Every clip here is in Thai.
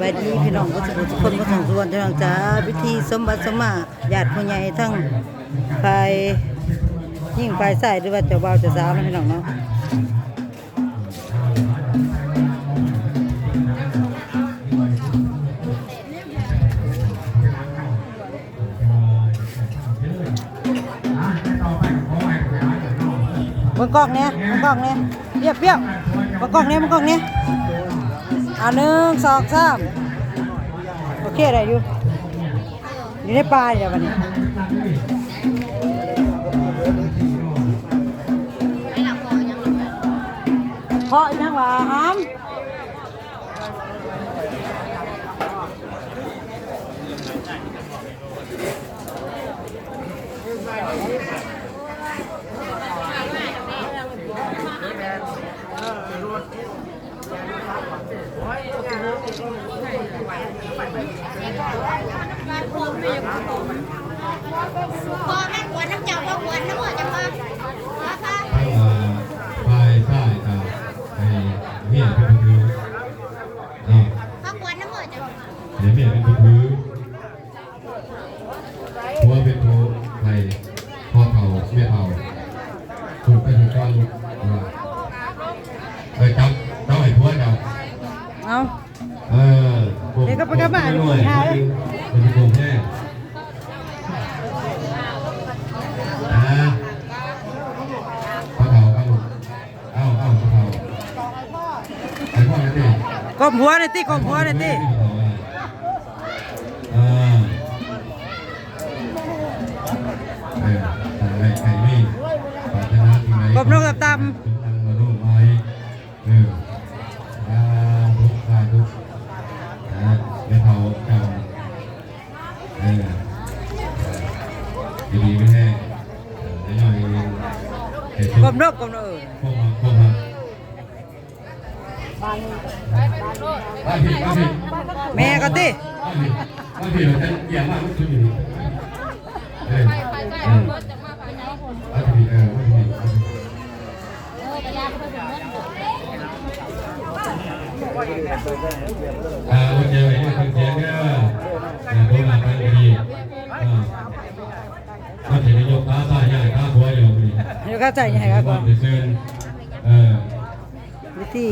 บายดีพี่น้องก็ทุกคนก็ทั้งสวนพี่น้องจ้าพิธีสมบัติสมมาญาติผู้ใหญ่ทั้งฝ่ายยิ่งฝ่ายใส่หรือว่าเจ้าบ่าวเจ้าสาวนะพี่น้องเนาะบนกล้องเนี่ยบนกล้องเนี่ยเปรี้ยวเปรี้ยวบนกล้องเนี่ยบนกล้องเนี่ย อ่าหนึ่งสองสามโอเคอะไรอยู่อยู่ในป่าเดี๋ยววันนี้เพราะยังว่า พอแม่กวนน้ำเจ้าพอกวนน้ำหมดจะมา กบหัวหน่อยติกบหัวหน่อยติอ่าเออไอ้ไอ้นี่ปรารถนาสิ่งใดกบนกกับต จงตั้งมาร่วมไว้เออสาธุสาธุนะเดี๋ยวเขาจำเออดีๆไม่แห้งเดี๋ยวหน่อยเดี๋ยวำกบนกกบนกเออพวกมาพวกมาบ้านผิดบ้านผิดแม่ก็ติบ้านผิดบ้านผิดเราจะเกี่ยงมากไม่ชุดอยู่เออเออบ้านผิดเออบ้านผิดอ่าวันเดียวเองคนเสียเนี่ยอ่าโดนหลักการดีอ่ามาถึงนายกค้าซ่าใหญ่ค้าบัวอยู่นี่เดี๋ยวเข้าใจยังไงครับก่อนไปเชิญเออ วิธี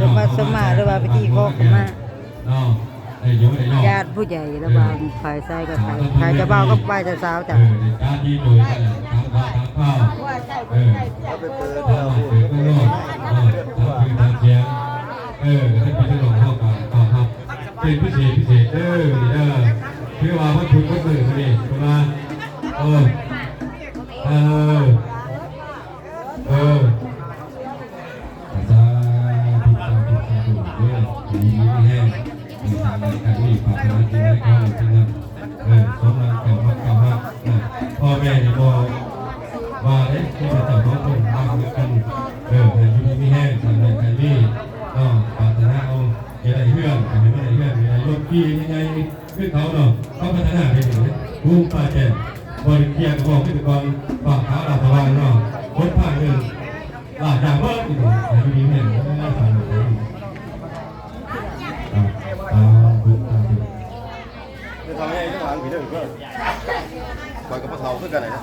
สมบัติสมมาหรือว่าวิธีขอขมาเนาะไอ้ยงไอ้นอกญาติผู้ใหญ่ระหว่างฝ่ายชายกับฝ่ายฝ่ายจ้าบ่ากับฝ่ายจ้าสาวจ้ะเออในการที่โดยกันทางข้าวข้าวเออก็เปิดเอาไปเปิดข้างนอองคือทางเชียงเออก็จะไปที่หลวงพ่อกันต่อครับเป็นพิเศษพิเศษเด้อเด้อคือว่าวัตถุก็คือนี่ประมาเออ มีทางในการนี่ปรารถนาจริงให้เข้าจริงนะเออสมรังเก่ามักเก่ามากเออพ่อแม่นี่บอกว่าเอ๊ะที่จะจับน้องคนมากเหมือนกันเออแต่ที่มีแห้งทางในการนี่ก็ปรารถนาเอาเอะไรเพื่อนอะไรไม่ได้เพื่อนอะไรรถขี่ยังไงเพื่อเขาเนาะเขาพัฒนาไปถึงภูมิป่าแจ่มบริเกียร์บอกพิธีกรฝากขาลาสวายเนาะคนผ่านหนึ่งหลาจากเมื่ออีกแต่ที่มีแห้งไม่ได้ผ่านเลยอ่ ให้ข้างหลังผีเรื่องเพื่อนก่อนกับพระเทาขึ้นกันไหนนะ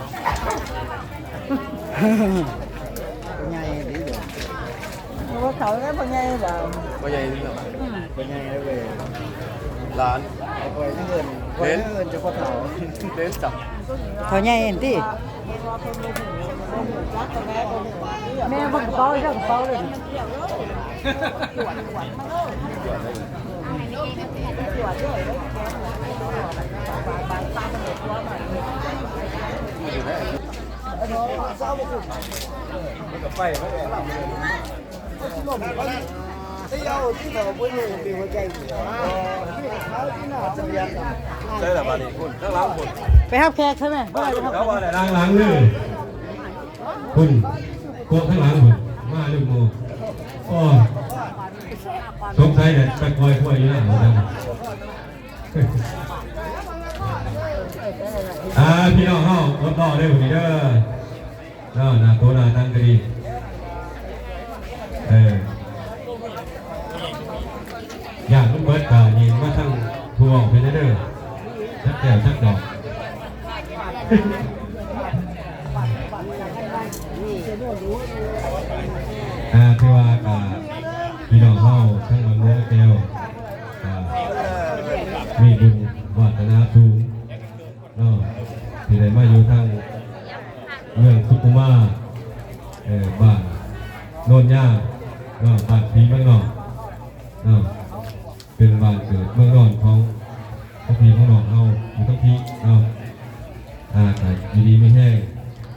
ใหญ่ดีเด้อว่าเขาได้บ่ใหญ่บ่ว่าใหลับเขาใหญ่เห็นติแม่บ่กระเป๋าจักกระเป๋าเลบไฟไม่ได้ที่เอาที่เขาไม่รู้มีหัวใจอยู่เขาที่น่าจะเรียนใช่แต่าลีคุณข้งหลังคุณไปรับแขกใช่ไหมได้ไปรับแล้วว่าอะไรล้างล้างเลยคุณพวกข้างหลังผมมาลูกโมอ๋อสงสัยเนี่ยไปคอยคอยอยู่นะเหมื อ่าพี่น้องเฮาก็ต่อได้ผมเด้อเนาะนาโตน้าตั้งก็ดีเอออยากลูกเบิร์ดก็ยิงมาทั้งทัวร์ไปเด้อทักแก้วทักดอกอ่าพี่ว่าก็พี่น้องเฮาทั้งมันเนื้อแก้ว เป็นบ้านเกิดเมืองนอนของพวกพี่ของน้องเฮาอยู่ทั้งพีเนาอ่าแต่อยู่ดีไม่แห้ง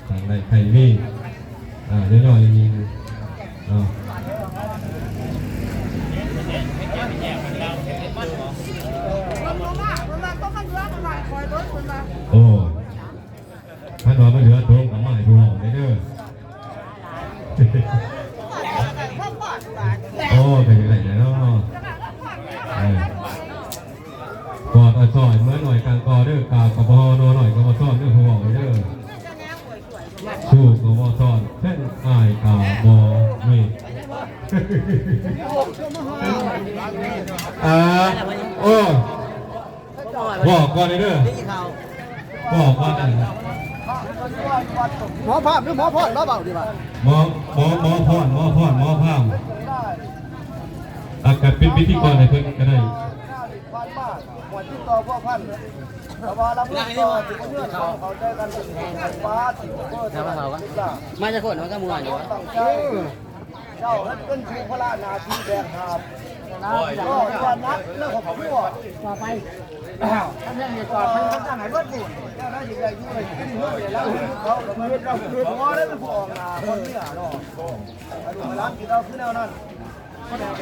ทางใดใครมีอ่าเดี๋ยวหน่อยๆยิงเนาโอ้ถ้าเราไม่เหลือตัว สู้กบซ่อนเส้นอายกาบอมีอ่าโอ้บอกก่อนเลยเด้อบอกก่อนเลยหมอภาพหรือหมอพอดมาเบาดีป่ะหมอหมอหมอพอนหมอพอนหมอพามอากาศเป็นพิธีกรให้เพิ่นก็ได้ พันมาวดที่ต่อพ่อพันแต่ว่าเราไม่ต่อถึงเงื่อนเขาเขาได้กันเป็นฟ้าสิบเพื่อทำเขากันมาจะคนมันก็มัวอยู่วะตั้งใจเจ้าให้เป็นผู้พระนาทีแบกหาบก็วันนักเรื่องของผมไม่อกต่อไปท่านยังมีก่อนท่านเขาจ้งให้เบิดบุญเจ้าหน้าที่ใหญ่ด้วยขึ้นเพื่อแล้วเขาเราไม่เราคือพอได้เป็นผู้ออกนาคนเนี่ยเนาะดูมาล้างที่เราขึ้นแนวนั้น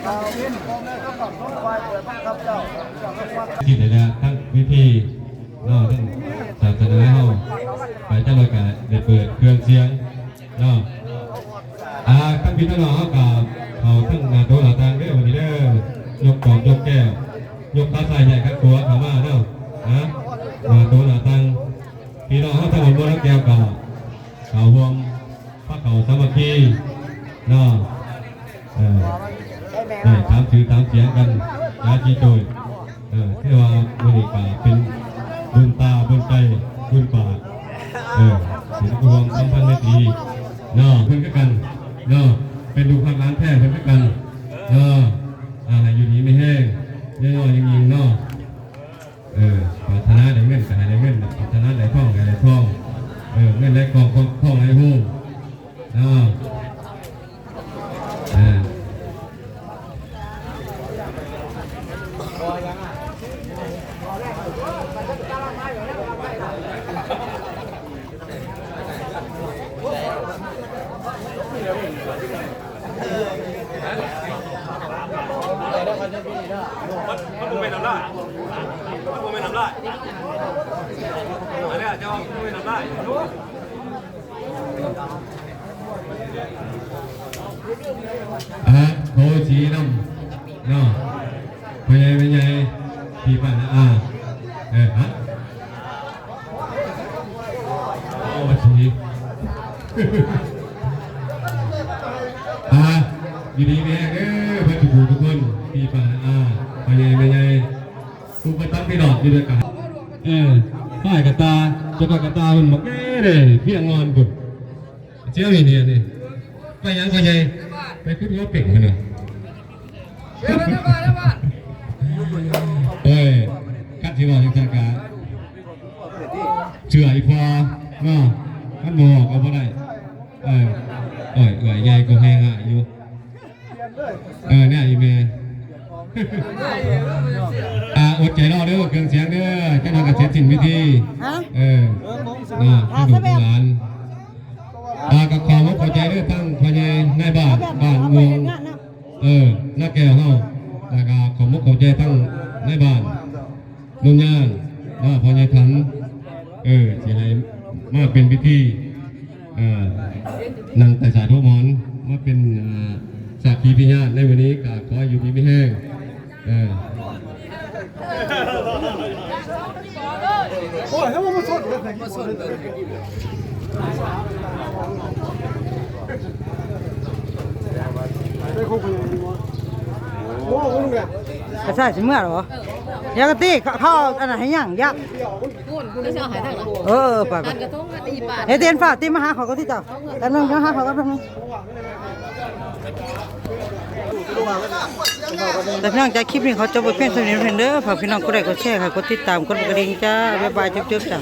เราเห็นพ่อแม่ต้องต้องไปเปิดบังคับเจ้าเจ้าก็ว่าที่ไหนแล้วทั้งวิธี เนาะทั้งศาสนาเฮาไปจังหวัดกะได้เปิดเครื่องเสียงเนาะอ่าทั้งพี่น้องเฮาก็เขาทั้งหน้าโตหน้าต่างเด้อวันนี้เด้อยกกอกยกแก้วยกขาซ้ายใหญ่กับตัวเข้ามาเนาะฮะหน้าโตหน้าต่างพี่น้องเฮาทั้งหมดบ่รักแก้วก็เขาวงพระเขาสามัคคีเนาะเออได้ตามชื่อตามเสียงกันยาจีโจยเออที่ว่าบริการเป็น บุญตาบุญใจบุญปากเออถึงรวมสัมพันธ์ไม่ดีเนาะเพื่อนก็กันเนาะเป็นดูกพักร้านแท้เพื่อนก็กันเนาะอ่าอยู่นี้ไม่แห้งเนาะยังยิงเนาะเออปรารถนาได้เงินก็ให้ได้เงินปรารถนาได้ทองก็ให้ได้ทองเออเงินได้กองกองท่องได้หูเนาะเออ มันบ่แม่นน้ำลายมันบ่แม่นน้ำลายอันนี้เจ้าบ่แม่นน้ำลาย เอะโทชีน้ำเนาะพยายพยายพี่ปันอ่าเออฮะโอ้ชีอ่าอยู่ดีแม่เด้อพื่อนทุทุกคนพี่ปันอ่าพยายพยายทุกคนตั้งพี่ดอกอยู่ด้วยกันเออป้ายกระตาจะป้ายกระตามันบอกเอ้เลยพียงงอนกุดเจ้านี่เนี่ยนี่ไปยังไปยัง ไปขึ้นรถเก่งกันเนอะเอ้ยกัดที่บอกยังไงกันเชื่ออีพอเนาะมันบอกเอาบ่ได้เออเอ้ยเอ้ยใหญ่ก็แห้งอะอยู่เออเนี่ยอีเมย์อาอดใจรอเด้อเครื่องเสียงเด้อเจ้าหน้าที่เสร็จสิ้นพิธีเอออ่าให้ดูหลานอาก็ขอม แก้วเฮาแล้วก็ขอมุกขอใจตั้งในบ้านนุ่นย่างว่าพอใหญ่ทันเออสิให้มาเป็นพิธีเอ่อนางแต่สายทั่วหมอนมาเป็นอ่าสักขีพยานในวันนี้ก็ขออยู่ดีไม่แห้งเออโอ้ยถ้มันมาสดเลยมาสดเลย กกันยังไงโอ้โหลุงเนี่ยกระชายสิเมื่อเหรอยากะติเขาเขาเอาอันนั้นให้ยังยักพูดกูจะเอาหายทางหลังเออไปไปการกระทงตีปากเฮ้ยเตียนฝากตีมาหาเขาก็ที่เจ้ากันนึงมาหาเขาก็แป๊บนึงแต่พี่น้องจากคลิปนี้เขาจะไปเพียงเท่านี้เพียงเด้อฝากพี่น้องกดไลค์กดแชร์ค่ะกดติดตามกดกระดิ่งจ้าบ๊ายบายจุ๊บๆจ้า